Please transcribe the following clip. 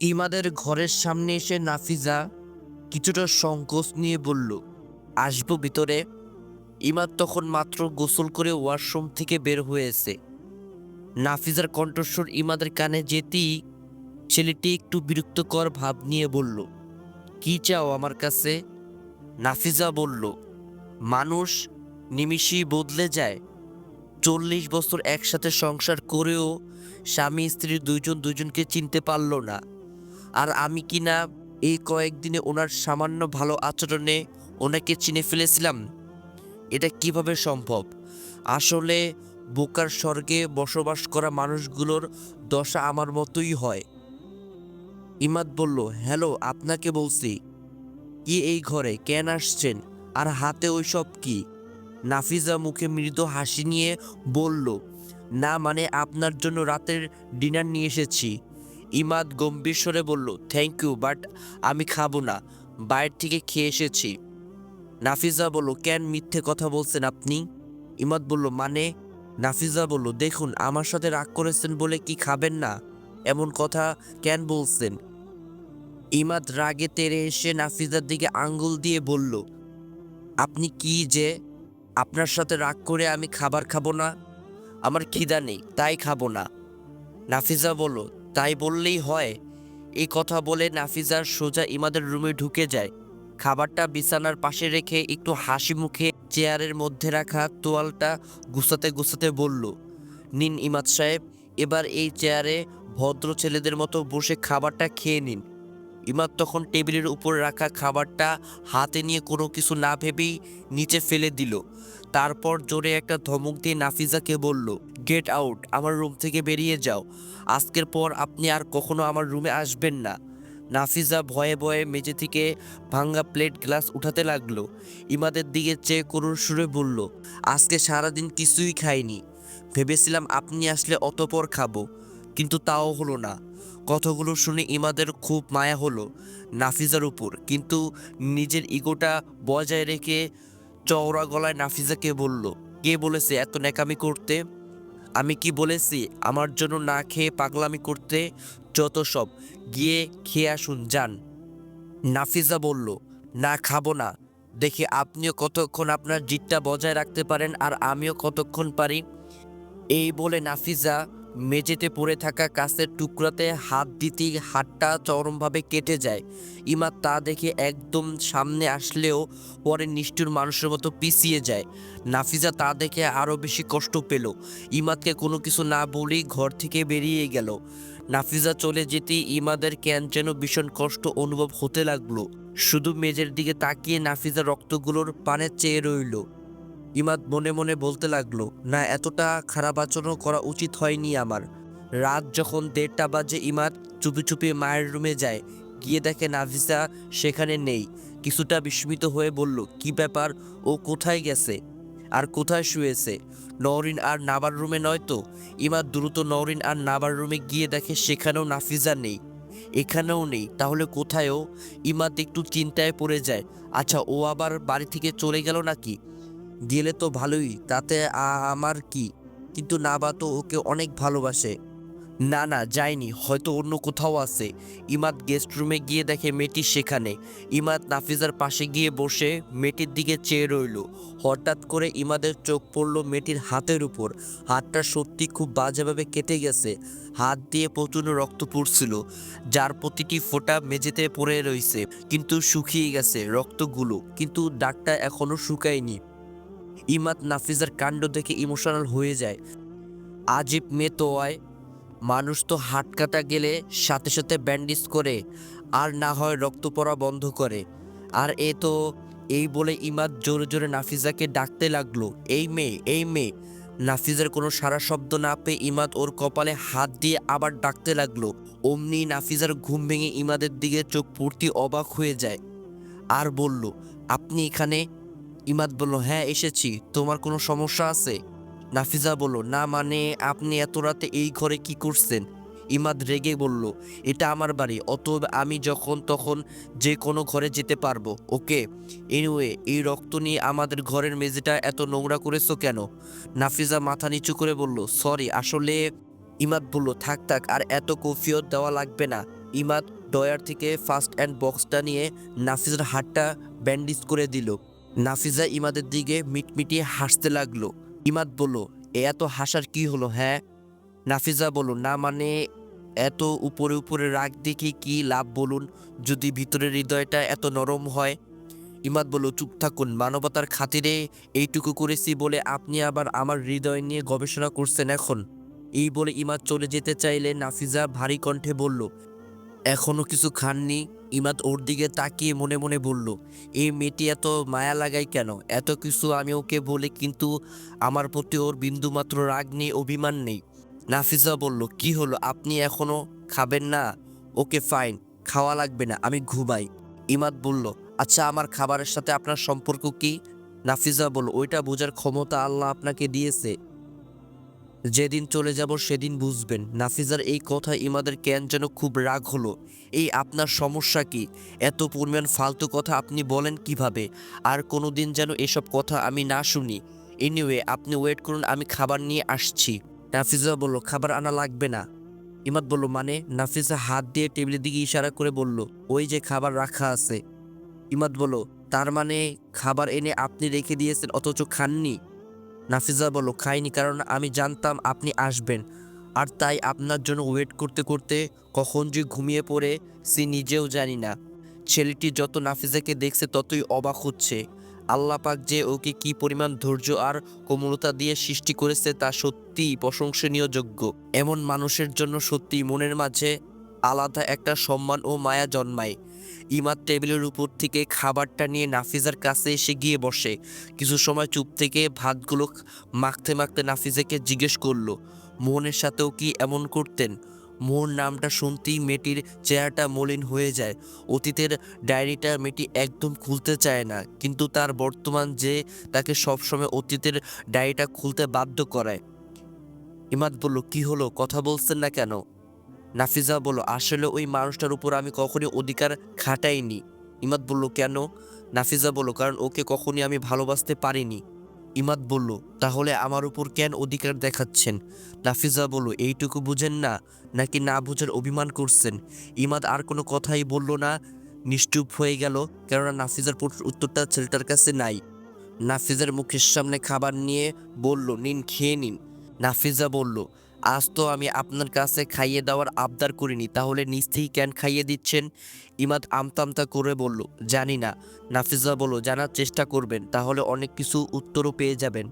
ইমাদের ঘরের সামনে এসে নাফিজা কিছুটা সংকোচ নিয়ে বলল, আসব ভিতরে। ইমাদ তখন মাত্র গোসল করে ওয়াশরুম থেকে বের হয়েছে। নাফিজার কণ্ঠস্বর ইমাদের কানে যেতেই ছেলেটি একটু বিরক্তকর ভাব নিয়ে বলল, কি চাও আমার কাছে? নাফিজা বলল, মানুষ নিমিষেই বদলে যায়। চল্লিশ বছর একসাথে সংসার করেও স্বামী, স্ত্রী দুইজন দুজনকে চিনতে পারল না। আর আমি কি না এই কয়েকদিনে ওনার সামান্য ভালো আচরণে ওনাকে চিনে ফেলেছিলাম? এটা কীভাবে সম্ভব? আসলে বোকার স্বর্গে বসবাস করা মানুষগুলোর দশা আমার মতোই হয়। ইমাদ বলল, হ্যালো, আপনাকে বলছি, কি এই ঘরে? কেন আসছেন? আর হাতে ওইসব কি? নাফিজা মুখে মৃদু হাসি নিয়ে বলল, না মানে আপনার জন্য রাতের ডিনার নিয়ে এসেছি। ইমাদ গম্ভীর স্বরে বলল থ্যাংক ইউ বাট আমি খাব না। বাইরে থেকে খেয়ে এসেছি। নাফিজা বলল, কেন মিথ্যে কথা বলছেন আপনি? ইমাদ বলল মানে? নাফিজা বলল, দেখুন, আমার সাথে রাগ করেছেন বলে কি খাবেন না? এমন কথা কেন বলছেন? ইমাদ রাগে তেরে এসে নাফিজার দিকে আঙ্গুল দিয়ে বলল, আপনি কি যে? আপনার সাথে রাগ করে আমি খাবার খাব না? আমার খিদা নেই, তাই খাব না। নাফিজা বলল তাই বললেই হয়। এই কথা বলে নাফিজার সোজা ইমাদের রুমে ঢুকে যায়। খাবারটা বিছানার পাশে রেখে একটু হাসি মুখে চেয়ারের মধ্যে রাখা তোয়ালটা গুছাতে গুছাতে বলল, নিন ইমাদ সাহেব, এবার এই চেয়ারে ভদ্র ছেলেদের মতো বসে খাবারটা খেয়ে নিন। ইমাদ তখন টেবিলের উপর রাখা খাবারটা হাতে নিয়ে কোনো কিছু না ভেবেই নিচে ফেলে দিল। তারপর জোরে একটা ধমক দিয়ে নাফিজাকে বলল, গেট আউট, আমার রুম থেকে বেরিয়ে যাও। আজকের পর আপনি আর কখনো আমার রুমে আসবেন না। নাফিজা ভয়ে ভয়ে মেঝে থেকে ভাঙ্গা প্লেট গ্লাস উঠাতে লাগল। ইমাদের দিকে চেয়ে করুণ সুরে বলল, আজকে সারাদিন কিছুই খাইনি। ভেবেছিলাম আপনি আসলে অতপর খাব, কিন্তু তাও হলো না। কথাগুলো শুনে ইমাদের খুব মায়া হলো নাফিজার উপর। কিন্তু নিজের ইগোটা বজায় রেখে চওড়া গলায় নাফিজাকে বলল, কে বলেছে এত ন্যাকামি করতে? আমি কি বলেছি? আমার জন্য না খেয়ে পাগলামি করতে? যত সব, গিয়ে খেয়ে আসুন, যান। নাফিজা বলল, না, খাব না। দেখি আপনিও কতক্ষণ আপনার জিতটা বজায় রাখতে পারেন আর আমিও কতক্ষণ পারি? এই বলে নাফিজা মেঝেতে পড়ে থাকা কাছের টুকরাতে হাত দিতেই হাতটা চরমভাবে কেটে যায়। ইমাদ তা দেখে একদম সামনে আসলেও পরে নিষ্ঠুর মানুষের মতো পিছিয়ে যায়। নাফিজা তা দেখে আরও বেশি কষ্ট পেল। ইমাদকে কোনো কিছু না বলেই ঘর থেকে বেরিয়ে গেল। নাফিজা চলে যেতেই ইমাদের কেন যেন ভীষণ কষ্ট অনুভব হতে লাগল। শুধু মেজের দিকে তাকিয়ে নাফিজা রক্তগুলোর পানে চেয়ে রইল। ইমাদ মনে মনে বলতে লাগল, না, এতটা খারাপ আচরণ করা উচিত হয়নি আমার। রাত যখন দেড়টা বাজে, ইমাদ চুপি চুপি মায়ের রুমে যায়। গিয়ে দেখে নাফিসা সেখানে নেই। কিছুটা বিস্মিত হয়ে বলল, কি ব্যাপার? ও কোথায় গেছে? আর কোথায় শুয়েছে? নওরিন আর নাবার রুমে নয় তো? ইমাদ দ্রুত নওরিন আর নাবার রুমে গিয়ে দেখে সেখানেও নাফিজা নেই। এখানেও নেই? তাহলে কোথায়ও ইমাদ একটু চিন্তায় পড়ে যায়। আচ্ছা ও আবার বাড়ি থেকে চলে গেল নাকি? গেলে তো ভালোই, তাতে আমার কি? কিন্তু নাবা তো ওকে অনেক ভালোবাসে। না না, যায়নি, হয়তো অন্য কোথাও আছে। ইমাদ গেস্ট রুমে গিয়ে দেখে মেয়েটি সেখানে। ইমাদ নাফিজার পাশে গিয়ে বসে মেয়েটির দিকে চেয়ে রইল। হঠাৎ করে ইমাদের চোখ পড়ল মেয়েটির হাতের উপর। হাতটা সত্যি খুব বাজেভাবে কেটে গেছে। হাত দিয়ে প্রচুর রক্ত পড়ছিল, যার প্রতিটি ফোঁটা মেঝেতে পড়ে রয়েছে কিন্তু শুকিয়ে গেছে রক্তগুলো। কিন্তু দাগটা এখনও শুকায়নি। ইমাদ নাফিজার কাণ্ড দেখে ইমোশনাল হয়ে যায়। আজিব মেয়ে তো হয় মানুষ তো হাট কাটা গেলে সাথে সাথে ব্যান্ডেজ করে, আর না হয় রক্ত পড়া বন্ধ করে। আর এ তো এই বলে ইমাদ জোরে জোরে নাফিজাকে ডাকতে লাগল, এই মেয়ে এই মেয়ে। নাফিজার কোনো সারা শব্দ না পেয়ে ইমাদ ওর কপালে হাত দিয়ে আবার ডাকতে লাগল। অমনি নাফিজার ঘুম ভেঙে ইমাদের দিকে চোখ পূর্তি অবাক হয়ে যায়। আর বলল, আপনি এখানে ইমাদ বলল হ্যাঁ এসেছি। তোমার কোনো সমস্যা আছে? নাফিজা বলল, না মানে আপনি এত রাতে এই ঘরে কি করছেন? ইমাদ রেগে বলল, এটা আমার বাড়ি, অতএব আমি যখন তখন যে কোনো ঘরে যেতে পারব, ওকে? এনিওয়ে এই রক্ত নিয়ে আমাদের ঘরের মেঝেটা এত নোংরা করেছ কেন? নাফিজা মাথা নিচু করে বলল সরি আসলে ইমাদ বলল, থাক থাক, আর এত কফিয়ত দেওয়া লাগবে না। ইমাদ ডয়ার থেকে ফার্স্ট অ্যান্ড বক্সটা নিয়ে নাফিজার হাতটা ব্যান্ডেজ করে দিল। নাফিজা ইমাদের দিকে মিটমিটিয়ে হাসতে লাগল। ইমাদ বলল, এ এত হাসার কি হলো হ্যাঁ? নাফিজা বলল, না মানে এত উপরে উপরে রাগ দেখে কি লাভ বলুন, যদি ভিতরের হৃদয়টা এত নরম হয়? ইমাদ বলল, চুপ থাকুন, মানবতার খাতিরে এইটুকু করেছি বলে আপনি আবার আমার হৃদয় নিয়ে গবেষণা করছেন এখন। এই বলে ইমাদ চলে যেতে চাইলে নাফিজা ভারী কণ্ঠে বলল এখনও কিছু খাননি। ইমাদ ওর দিকে তাকিয়ে মনে মনে বলল, এই মেয়েটি এত মায়া লাগায় কেন? এত কিছু আমি ওকে বলি কিন্তু আমার প্রতি ওর বিন্দুমাত্র রাগ নেই, অভিমান নেই। নাফিজা বলল, কি হলো? আপনি এখনও খাবেন না? ওকে ফাইন, খাওয়া লাগবে না, আমি ঘুমাই। ইমাদ বলল আচ্ছা আমার খাবারের সাথে আপনার সম্পর্ক কি? নাফিজা বলল, ওইটা বোঝার ক্ষমতা আল্লাহ আপনাকে দিয়েছে। যেদিন চলে যাব সেদিন বুঝবেন নাফিজার এই কথা ইমাদের কেন যেন খুব রাগ হলো। এই আপনার সমস্যা কি? এত পরিমাণ ফালতু কথা আপনি বলেন কীভাবে? আর কোনো দিন যেন এসব কথা আমি না শুনি। এনিওয়ে আপনি ওয়েট করুন, আমি খাবার নিয়ে আসছি। নাফিজা বলল, খাবার আনা লাগবে না। ইমাদ বলল মানে? নাফিজা হাত দিয়ে টেবিলের দিকে ইশারা করে বলল, ওই যে খাবার রাখা আছে। ইমাদ বলল, তার মানে খাবার এনে আপনি রেখে দিয়েছেন, অথচ খাননি? নাফিজা বলল, খাইনি, কারণ আমি জানতাম আপনি আসবেন। আর তাই আপনার জন্য ওয়েট করতে করতে কখন যে ঘুমিয়ে পড়ে সে নিজেও জানি না। ছেলেটি যত নাফিজাকে দেখছে ততই অবাক হচ্ছে। আল্লাহ পাক যে ওকে কি পরিমাণ ধৈর্য আর কোমলতা দিয়ে সৃষ্টি করেছে তা সত্যিই প্রশংসনীয় যোগ্য। এমন মানুষের জন্য সত্যি মনের মাঝে আলাদা একটা সম্মান ও মায়া জন্মায়। ইমাদ টেবিলের উপর থেকে খাবারটা নিয়ে নাফিজার কাছে এসে গিয়ে বসে। কিছু সময় চুপ থেকে ভাতগুলো মাখতে মাখতে নাফিজাকে জিজ্ঞেস করল, মোহনের সাথেও কি এমন করতেন? মোহন নামটা শুনতেই মেয়েটির চেহারাটা মলিন হয়ে যায়। অতীতের ডায়েরিটা মেয়েটি একদম খুলতে চায় না, কিন্তু তার বর্তমান যে তাকে সবসময় অতীতের ডায়েরিটা খুলতে বাধ্য করায়। ইমাদ বলল, কি হলো? কথা বলছেন না কেন? নাফিজা বলল, আসলে ওই মানুষটার উপর আমি কখনই অধিকার খাটাইনি। ইমাদ বলল, কেন? নাফিজা বলল, কারণ ওকে কখনই আমি ভালোবাসতে পারিনি। ইমাদ বলল, তাহলে আমার উপর কেন অধিকার দেখাচ্ছেন? নাফিজা বলল, এইটুকু বুঝেন না, নাকি না বুঝার অভিমান করছেন? ইমাদ আর কোনো কথাই বলল না, নিশ্চুপ হয়ে গেল, কেননা নাফিজার উত্তরটা ছেলেটার কাছে নাই। নাফিজার মুখের সামনে খাবার নিয়ে বলল, নিন, খেয়ে নিন। নাফিজা বলল আজ তো আমি আপনার কাছে খাইয়ে দেওয়ার আবদার করিনি, তাহলে নিজ থেকেই কেন খাইয়ে দিচ্ছেন? ইমাদ আমতামতা করে বলল, জানি না। নাফিজা বলল, জানার চেষ্টা করবেন, তাহলে অনেক কিছু উত্তরও পেয়ে যাবেন।